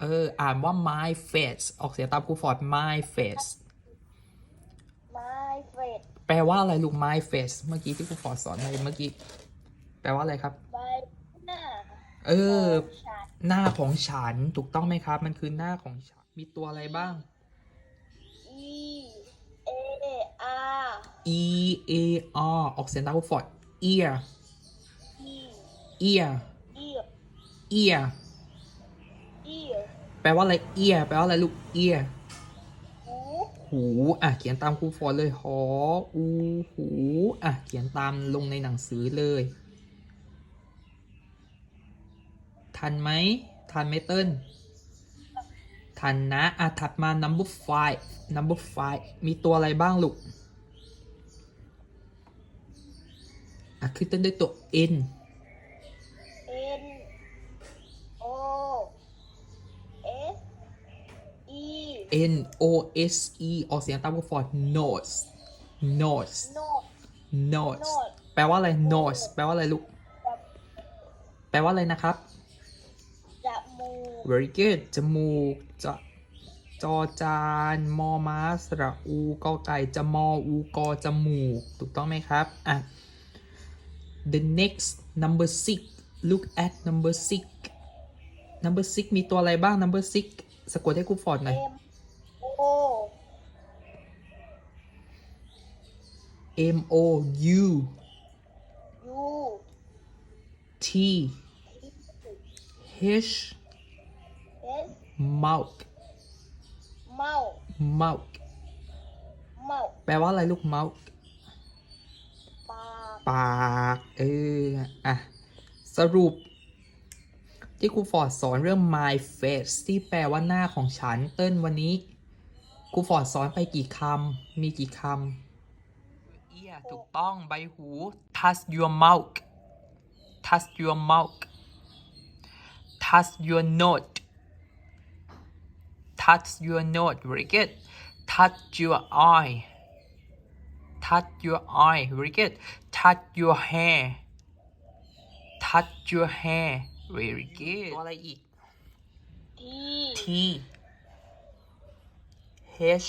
เออ อ่านว่า my face ออกเสียงตามครูฟอร์ด my face my friend แปลว่าอะไรลูก my face เมื่อกี้ที่ครูฟอร์ดสอนไปเมื่อกี้ แปลว่าอะไรครับ ใบหน้าเออ ของฉันหน้าของฉันถูกต้องไหมครับ มันคือหน้าของฉัน มีตัวอะไรบ้าง E A R e a r ออกเสียงตามครูฟอร์ด ear E ear ear ear ear แปลว่าอะไร ear แปลว่าอะไรลูก ear หูหูอะเขียนตามครูฟอร์ดเลยหออูหูอะเขียนตามลงในหนังสือเลย ทันไหมทันไหมเติ้ลทันนะอะถัดมา number five number five มีตัวอะไรบ้างลูกอะขึ้นต้นด้วยตัว n N O S E n o s e ออกเสียงตามครูฟอร์ด nose nose nose nose nose แปลว่าอะไร nose แปลว่าอะไรลูก แปลว่าอะไรนะครับจมูก very good จมูกจะจอจานมอม้าสระอูกอไก่จะมออูกอจมูก ถูกต้องไหมครับ อะ the next number six look at number six number six มีตัวอะไรบ้าง number six สะกดให้ครูฟอร์ดหน่อย M O M O U U T H S mouth เมา mouth เมาแปลว่าอะไรลูก mouth ปากปากเอออะ สรุป ที่ครูฟอร์ดสอนเรื่อง my face ที่แปลว่าหน้าของฉัน เติ้ลวันนี้ครูฟอร์ดสอนไปกี่คำมีกี่คำเอีย ถูกต้องใบหู touch your mouth touch your mouth touch your nose touch your nose very good touch your eye touch your eye very good touch your hair touch your hair very good ตัวอะไรอีก T T H S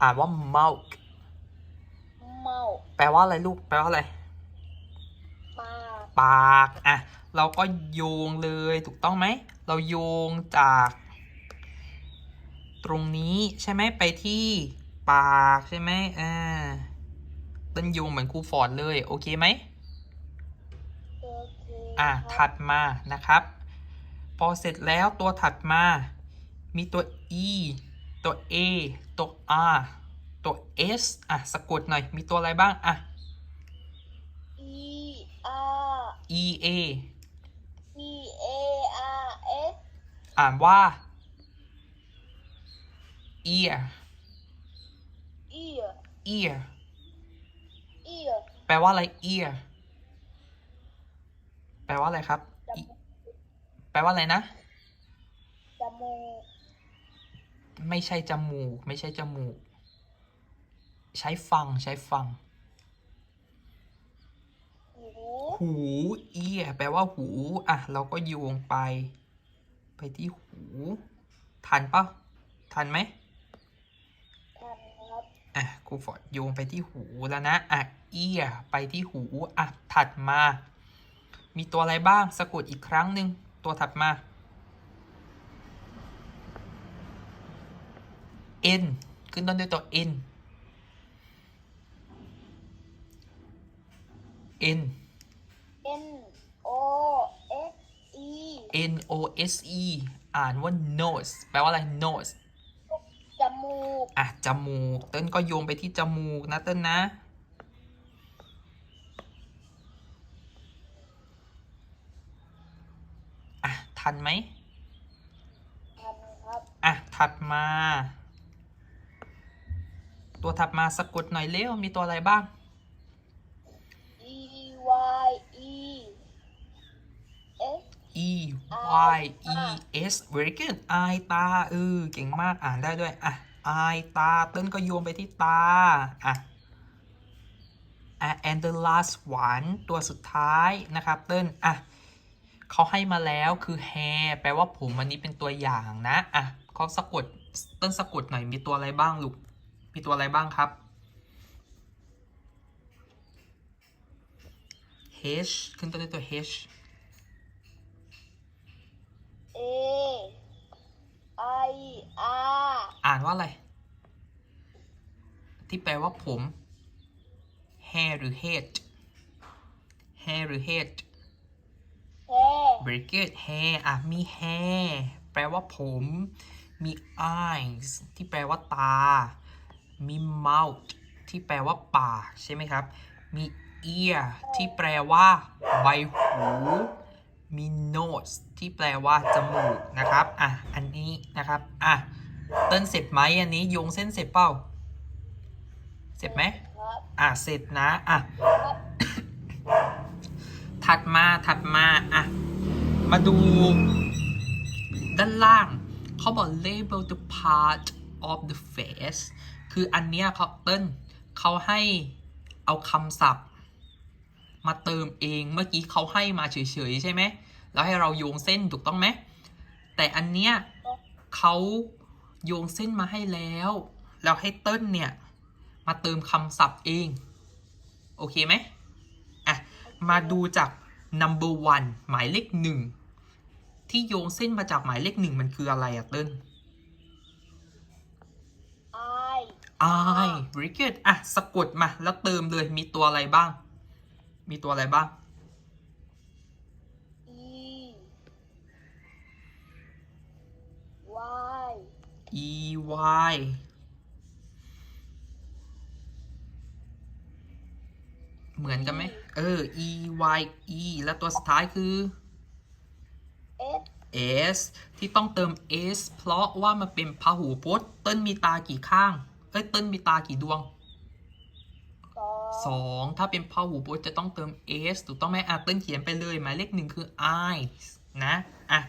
อ่านว่า mouth เมา แป ลว่าอะไรลูก แปลว่าอะไร ปากปาก อะ เราก็โยงเลยถูกต้องไหม เราโยงจาก ตรงนี้ใช่ไหมไปที่ปากใช่ไหมอ่าต้นโยงเหมือนครูฟอร์ดเลย โอเคไหม โอเคอะคถัรับดมานะครับ พอเสร็จแล้วตัวถัดมา มีตัว e ตัว a ตัว r ตัว s อะสะกดหน่อย มีตัวอะไรบ้าง อะ E R e a E A R S อ่านว่า ear ear ear ear แปลว่าอะไร ear แปลว่าอะไรครับจ E- มูกแปลว่าอะไรนะ จมูก ไม่ใช่จมูก ไม่ใช่จมูก ใช้ฟังใช้ฟัง หูหู ear แปลว่าหู อะ เราก็โยงไป ไปที่หู ทันปะทันไหมทันครับอะครูฟอร์ดโยงไปที่หูแล้วนะอะ ear ไปที่หู อะ ถัดมา มีตัวอะไรบ้างสะกดอีกครั้งหนึ่งตัวถัดมา n ขึ้นต้นด้วยตัว n n N O S E n o s e อ่านว่า nose แปลว่าอะไร nose จมูก อะ จมูก เต้นก็โยงไปที่จมูกนะเต้นนะ อะ ทันไหมทันครับ อะ ถัดมา ตัวถัดมาสะกดหน่อยเร็ว มีตัวอะไรบ้าง E Y E S very good อายตาเออเก่งมากอ่านได้ด้วยอะอายตาเต้นก็โยงไปที่ตาอะอะ and the last one ตัวสุดท้ายนะครับเต้นอะเขาให้มาแล้วคือ hair แปลว่าผมอันนี้เป็นตัวอย่างนะอะเขาสะกดเต้นสะกดหน่อยมีตัวอะไรบ้างลูกมีตัวอะไรบ้างครับ h ขึ้นต้นด้วยตัว h A I R อ่านว่าอะไร ที่แปลว่าผม hair หรือ head hair หรือ head hair very good hair อะมี hair แปลว่าผม มี eyes ที่แปลว่าตา มี mouth ที่แปลว่าปากใช่ไหมครับ มี ear ที่แปลว่าใบหู มี nose ที่แปลว่าจมูกนะครับอะอันนี้นะครับอะเติ้นเสร็จไหมอันนี้โยงเส้นเสร็จเปล่าเสร็จไหมอะเสร็จนะอะถัดมาถัดมาอะมาดู ด้านล่างเขาบอก label the part of the face คืออันเนี้ยเขาเติ้ลเขาให้เอาคำศัพท์ มาเติมเองเมื่อกี้เขาให้มาเฉยๆใช่ไหม แล้วให้เราโยงเส้นถูกต้องไหม แต่อันเนี้ยเขาโยงเส้นมาให้แล้ว แล้วให้เติ้ลเนี่ย มาเติมคำศัพท์เอง โอเคไหมอะ มาดูจาก number one หมายเลขหนึ่งที่โยงเส้นมาจากหมายเลขหนึ่งมันคืออะไรอะเติ้ล I I very good อะ สะกดมา แล้วเติมเลยมีตัวอะไรบ้าง มีตัวอะไรบ้าง Y เหมือนกันไหม เออ E Y E แล้วตัวสุดท้ายคือ S S ที่ต้องเติม S เพราะว่ามันเป็นพหูพจน์ เติ้ลมีตากี่ข้าง เอ้ย เติ้ลมีตากี่ดวงสองสองถ้าเป็นพหูพจน์จะต้องเติม s ถูกต้องไหมอะเติ้ลเขียนไปเลย หมายเลขหนึ่งคือ eyes นะ อะ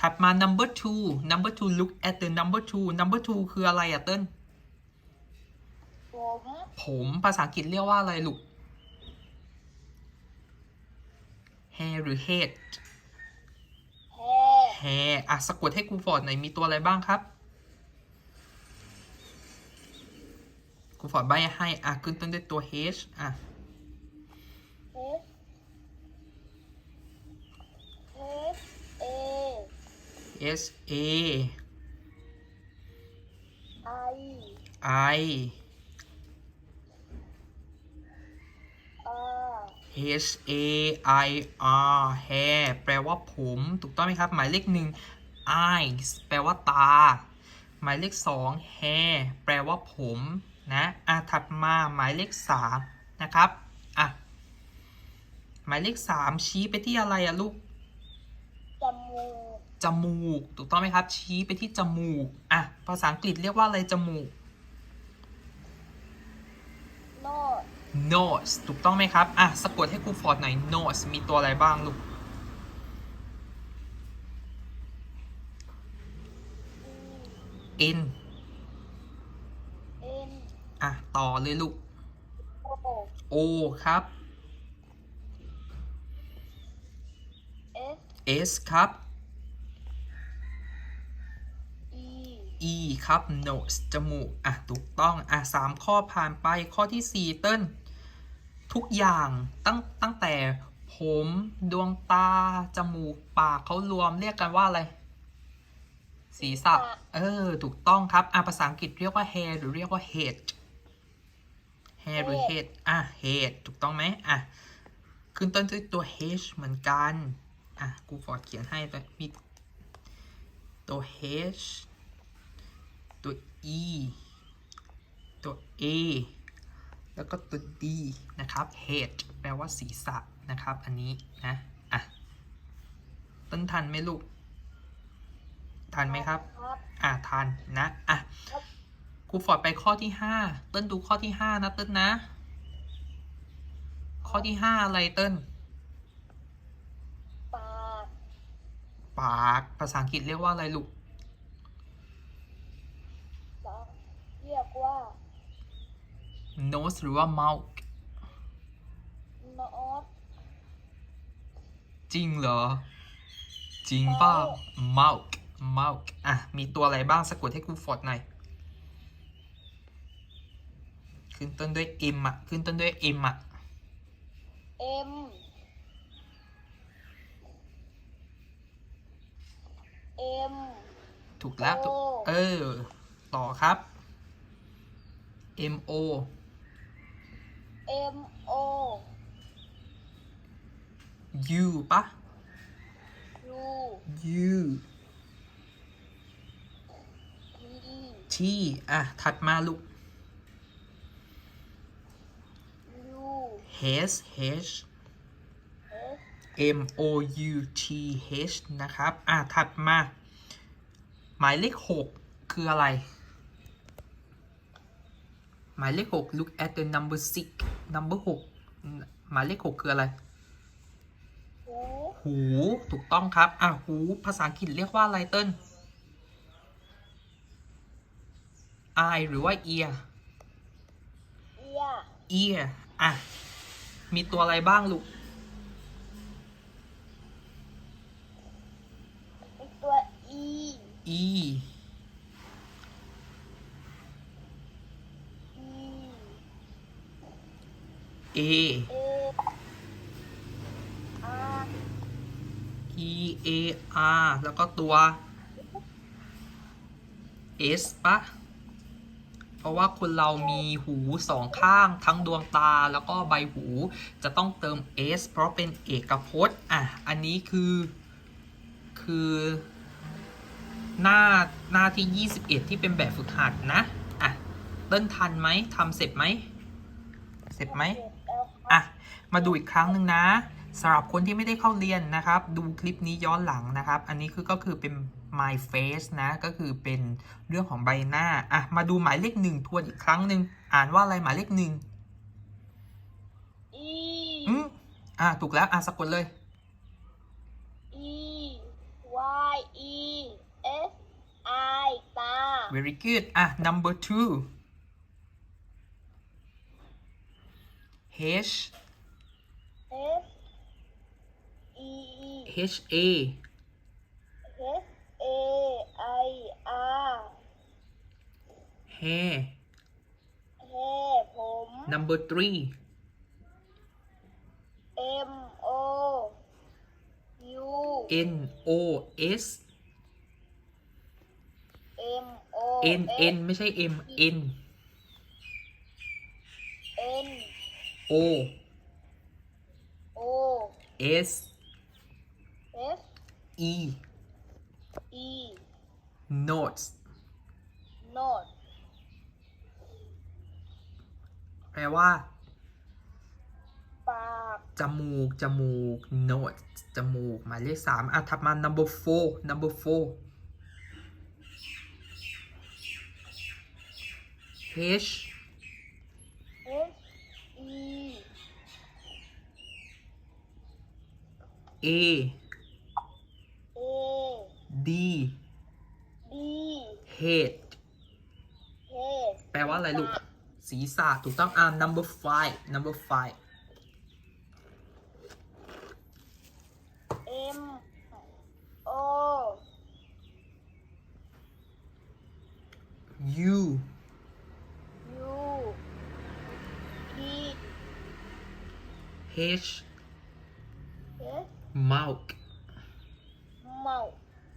ถัดมา number two number two look at the number two number two คืออะไรอะเติ้ลผมผมภาษาอังกฤษเรียกว่าอะไรลูก hair หรือ head hair hair อะสะกดให้ครูฟอร์ดหน่อยมีตัวอะไรบ้างครับครูฟอร์ดใบให้อะขึ้นต้นด้วยตัว h อะ S S A s a I i R H A I R hair แปลว่าผม ถูกต้องไหมครับ หมายเลขหนึ่ง eyes แปลว่าตา หมายเลขสอง hair แปลว่าผมนะอะถัดมาหมายเลขสามนะครับอะหมายเลขสามชี้ไปที่อะไรอะลูกจมูก จมูก ถูกต้องไหมครับ ชี้ไปที่จมูก อะ ภาษาอังกฤษเรียกว่าอะไรจมูกโนด nose ถูกต้องไหมครับ อะ สะกดให้ครูฟอร์ดหน่อย nose มีตัวอะไรบ้างลูก E n N อะ ต่อเลยลูก O O ครับ S S ครับ E E ครับ nose จมูก อะ ถูกต้อง อะสามข้อผ่านไป ข้อที่สี่เติ้ลทุกอย่างตั้งตั้งแต่ผมดวงตา จมูก ปากเขารวมเรียกกันว่าอะไร ศีรษะ เออ ถูกต้องครับ อะ ภาษาอังกฤษเรียกว่า hair หรือเรียกว่า head hair หรือ head อะ head ถูกต้องไหมอะ ขึ้นต้นด้วยตัว h เหมือนกัน อะ กูฟอร์ดเขียนให้ตัวมีตัว h ตัว e ตัว a แล้วก็ตัว d นะครับ head แปลว่าศีรษะนะครับ อันนี้นะอะต้นทันไหมลูก ทันไหมครับครับอะทันนะอะครับครูฟอร์ดไปข้อที่ห้าเติ้ลดูข้อที่ห้านะเติ้ลนะ ข้อที่ห้าอะไรเติ้ลปากปากภาษาอังกฤษเรียกว่าอะไรลูก ปากเรียกว่า nose หรือว่า mouth โนดจริงเหรอ จริงเปล่า mouth mouth อะ มีตัวอะไรบ้างสะกดให้ครูฟอร์ดหน่อย ขึ้นต้นด้วย M อะ ขึ้นต้นด้วย M อะ M M ถูกแล้วถูกโอ้เออ ต่อครับ M O M O U ปะ U U T T อะ ถัดมาลูก U H H S M O U T H นะครับ อะ ถัดมา หมายเลขหกคืออะไร หมายเลขหก look at the number six number หกหมายเลขหกคืออะไรหูหู ถูกต้องครับ อะ หู ภาษาอังกฤษเรียกว่าอะไรเติ้ล eye หรือว่า ear เอีย ear อะ มีตัวอะไรบ้างลูก อีกตัว E e E a e a r แล้วก็ตัว s ปะเพราะว่าคนเรามีหูสองข้างทั้งดวงตาแล้วก็ใบหูจะต้องเติม s เพราะเป็นเอกพจน์อะ อันนี้คือ คือหน้าหน้าที่ 21 ที่เป็นแบบฝึกหัดนะ อะ เต้นทันไหมทำเสร็จไหม เสร็จไหม มาดูอีกครั้งหนึ่งนะสำหรับคนที่ไม่ได้เข้าเรียนนะครับ ดูคลิปนี้ย้อนหลังนะครับ อันนี้คือก็คือเป็น my face นะ ก็คือเป็นเรื่องของใบหน้าอะมาดูหมายเลขหนึ่งทวนอีกครั้งหนึ่งอ่านว่าอะไรหมายเลขหนึ่ง E อืมอะถูกแล้วอะสะกดเลย E Y E S I ตา very good อะ number two H H A S A I R hair แห่ผม number three M O U N O S M O N N ไม่ใช่ M N N O O S S E E notes Not แปลว่า ปาก จมูก จมูก notes จมูก หมายเลขสามอะถัดมา number four number four H S E A A D D head Head แปลว่าอะไรลูก ศีรษะถูกต้องอ่า number five number five M O U U P H S mouth เมา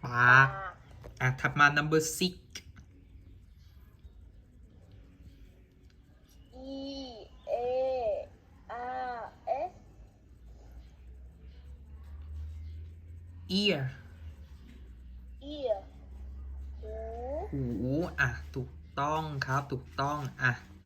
ปาก อะ ถัดมา number six E A R S ear ear หู หู อะ ถูกต้องครับ ถูกต้อง อะ